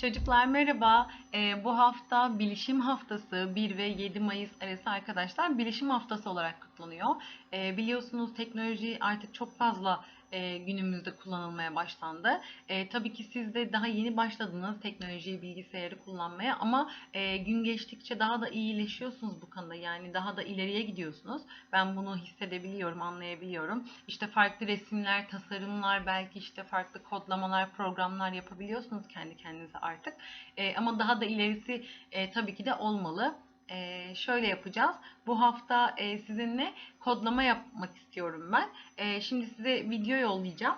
Çocuklar merhaba. Ee, bu hafta Bilişim Haftası 1 ve 7 Mayıs arası arkadaşlar Bilişim Haftası olarak kutlanıyor. Ee, biliyorsunuz teknoloji artık çok fazla e, günümüzde kullanılmaya başlandı. E, tabii ki siz de daha yeni başladınız teknolojiyi, bilgisayarı kullanmaya ama e, gün geçtikçe daha da iyileşiyorsunuz bu konuda. Yani daha da ileriye gidiyorsunuz. Ben bunu hissedebiliyorum, anlayabiliyorum. İşte farklı resimler, tasarımlar, belki işte farklı kodlamalar, programlar yapabiliyorsunuz kendi kendinize artık. E, ama daha da ilerisi e, tabii ki de olmalı. Şöyle yapacağız. Bu hafta sizinle kodlama yapmak istiyorum ben. Şimdi size video yollayacağım.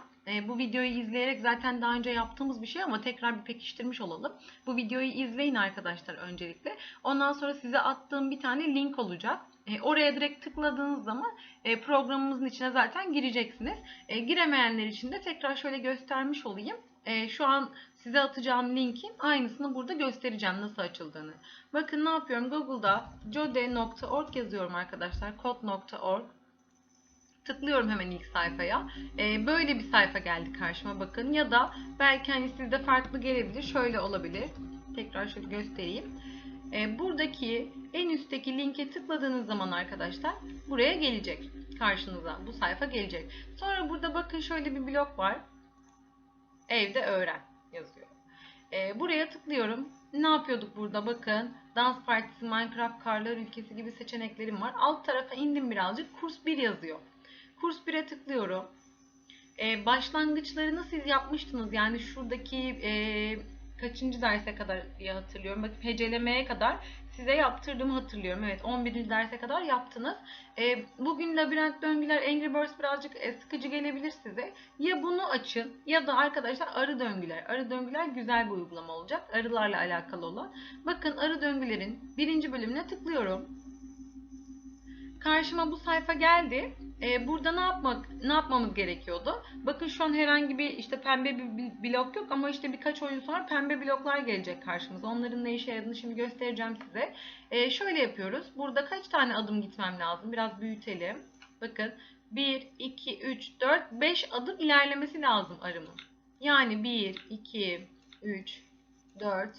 Bu videoyu izleyerek zaten daha önce yaptığımız bir şey ama tekrar bir pekiştirmiş olalım. Bu videoyu izleyin arkadaşlar öncelikle. Ondan sonra size attığım bir tane link olacak. Oraya direkt tıkladığınız zaman programımızın içine zaten gireceksiniz. Giremeyenler için de tekrar şöyle göstermiş olayım. E, şu an size atacağım linkin aynısını burada göstereceğim nasıl açıldığını. Bakın ne yapıyorum? Google'da jode.org yazıyorum arkadaşlar. Kod.org. Tıklıyorum hemen ilk sayfaya. Ee, böyle bir sayfa geldi karşıma bakın. Ya da belki hani sizde farklı gelebilir. Şöyle olabilir. Tekrar şöyle göstereyim. Ee, buradaki en üstteki linke tıkladığınız zaman arkadaşlar buraya gelecek. Karşınıza bu sayfa gelecek. Sonra burada bakın şöyle bir blok var. Evde öğren yazıyor. Ee, buraya tıklıyorum. Ne yapıyorduk burada? Bakın dans partisi, Minecraft, karlar ülkesi gibi seçeneklerim var. Alt tarafa indim birazcık. Kurs 1 yazıyor. Kurs 1'e tıklıyorum. Ee, başlangıçlarını siz yapmıştınız. Yani şuradaki e, kaçıncı derse kadar diye hatırlıyorum. Bakın hecelemeye kadar size yaptırdığımı hatırlıyorum. Evet 11. derse kadar yaptınız. E, bugün labirent döngüler Angry Birds birazcık e, sıkıcı gelebilir size. Ya bunu açın ya da arkadaşlar arı döngüler. Arı döngüler güzel bir uygulama olacak. Arılarla alakalı olan. Bakın arı döngülerin birinci bölümüne tıklıyorum. Karşıma bu sayfa geldi. Ee, burada ne yapmak ne yapmamız gerekiyordu? Bakın şu an herhangi bir işte pembe bir blok yok ama işte birkaç oyun sonra pembe bloklar gelecek karşımıza. Onların ne işe yaradığını şimdi göstereceğim size. Ee, şöyle yapıyoruz. Burada kaç tane adım gitmem lazım? Biraz büyütelim. Bakın 1, 2, 3, 4, 5 adım ilerlemesi lazım arımın. Yani 1, 2, 3, 4,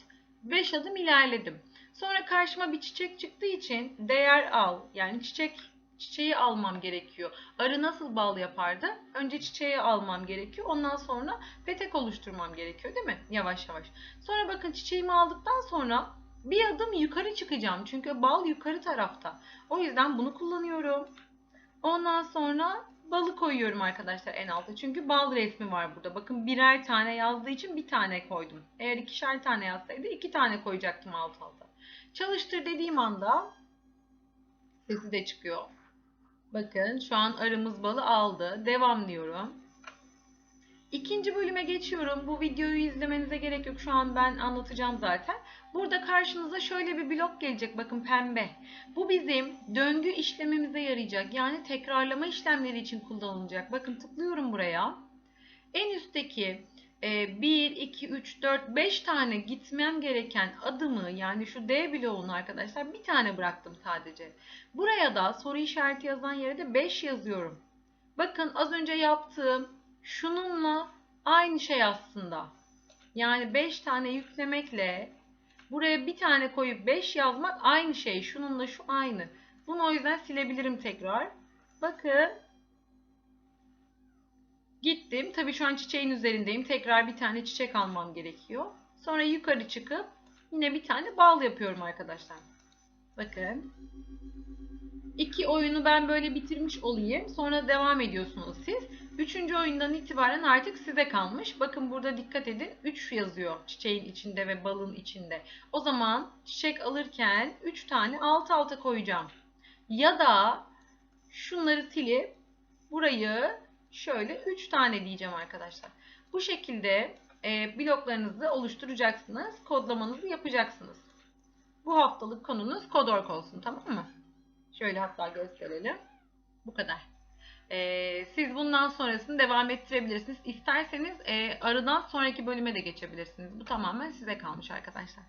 5 adım ilerledim. Sonra karşıma bir çiçek çıktığı için değer al. Yani çiçek çiçeği almam gerekiyor. Arı nasıl bal yapardı? Önce çiçeği almam gerekiyor. Ondan sonra petek oluşturmam gerekiyor değil mi? Yavaş yavaş. Sonra bakın çiçeğimi aldıktan sonra bir adım yukarı çıkacağım. Çünkü bal yukarı tarafta. O yüzden bunu kullanıyorum. Ondan sonra balı koyuyorum arkadaşlar en alta. Çünkü bal resmi var burada. Bakın birer tane yazdığı için bir tane koydum. Eğer ikişer tane yazsaydı iki tane koyacaktım alt alta. Çalıştır dediğim anda sesi de çıkıyor. Bakın şu an arımız balı aldı. Devam diyorum. İkinci bölüme geçiyorum. Bu videoyu izlemenize gerek yok. Şu an ben anlatacağım zaten. Burada karşınıza şöyle bir blok gelecek. Bakın pembe. Bu bizim döngü işlemimize yarayacak. Yani tekrarlama işlemleri için kullanılacak. Bakın tıklıyorum buraya. En üstteki 1, 2, 3, 4, 5 tane gitmem gereken adımı yani şu D bloğunu arkadaşlar bir tane bıraktım sadece. Buraya da soru işareti yazan yere de 5 yazıyorum. Bakın az önce yaptığım şununla aynı şey aslında. Yani 5 tane yüklemekle buraya bir tane koyup 5 yazmak aynı şey. Şununla şu aynı. Bunu o yüzden silebilirim tekrar. Bakın Gittim. Tabii şu an çiçeğin üzerindeyim. Tekrar bir tane çiçek almam gerekiyor. Sonra yukarı çıkıp yine bir tane bal yapıyorum arkadaşlar. Bakın. İki oyunu ben böyle bitirmiş olayım. Sonra devam ediyorsunuz siz. Üçüncü oyundan itibaren artık size kalmış. Bakın burada dikkat edin. 3 yazıyor çiçeğin içinde ve balın içinde. O zaman çiçek alırken 3 tane alt alta koyacağım. Ya da şunları silip burayı şöyle 3 tane diyeceğim arkadaşlar. Bu şekilde e, bloklarınızı oluşturacaksınız. Kodlamanızı yapacaksınız. Bu haftalık konunuz Kodork olsun tamam mı? Şöyle hatta gösterelim. Bu kadar. E, siz bundan sonrasını devam ettirebilirsiniz. İsterseniz e, aradan sonraki bölüme de geçebilirsiniz. Bu tamamen size kalmış arkadaşlar.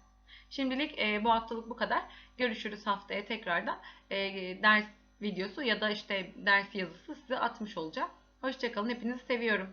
Şimdilik e, bu haftalık bu kadar. Görüşürüz haftaya tekrardan. E, ders videosu ya da işte ders yazısı size atmış olacağım. Hoşçakalın. Hepinizi seviyorum.